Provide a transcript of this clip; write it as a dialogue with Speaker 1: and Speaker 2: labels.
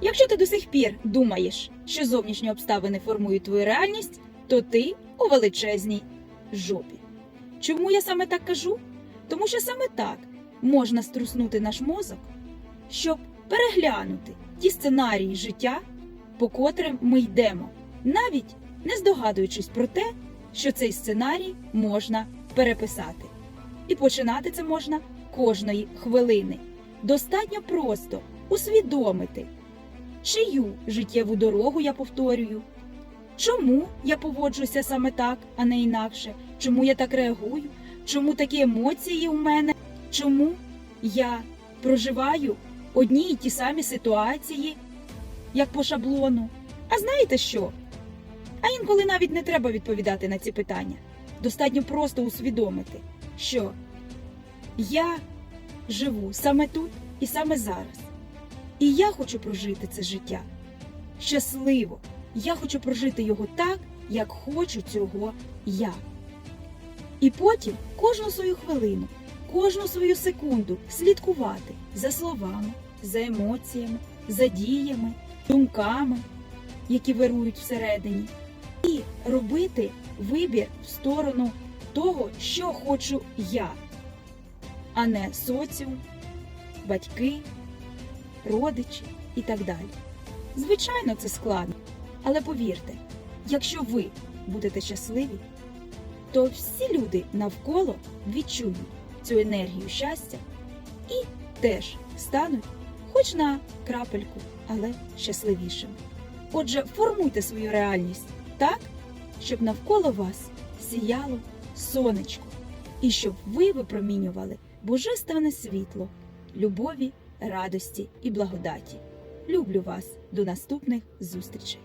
Speaker 1: Якщо ти до сих пір думаєш, що зовнішні обставини формують твою реальність, то ти у величезній жопі. Чому я саме так кажу? Тому що саме так можна струснути наш мозок, щоб переглянути ті сценарії життя, по котрим ми йдемо, навіть не здогадуючись про те, що цей сценарій можна переписати. І починати це можна кожної хвилини. Достатньо просто усвідомити, чию життєву дорогу я повторюю, чому я поводжуся саме так, а не інакше, чому я так реагую, чому такі емоції у мене, чому я проживаю одні й ті самі ситуації, як по шаблону. А знаєте що? А інколи навіть не треба відповідати на ці питання. Достатньо просто усвідомити, що я живу саме тут і саме зараз. І я хочу прожити це життя щасливо. Я хочу прожити його так, як хочу цього я. І потім кожну свою хвилину, кожну свою секунду слідкувати за словами, за емоціями, за діями, думками, які вирують всередині, і робити вибір в сторону того, що хочу я, а не соціум, батьки, родичі і так далі. Звичайно, це складно, але повірте, якщо ви будете щасливі, то всі люди навколо відчують цю енергію щастя і теж стануть, хоч на крапельку, але щасливішими. Отже, формуйте свою реальність так, щоб навколо вас сіяло сонечко, і щоб ви випромінювали божественне світло, любові, радості і благодаті. Люблю вас до наступних зустрічей!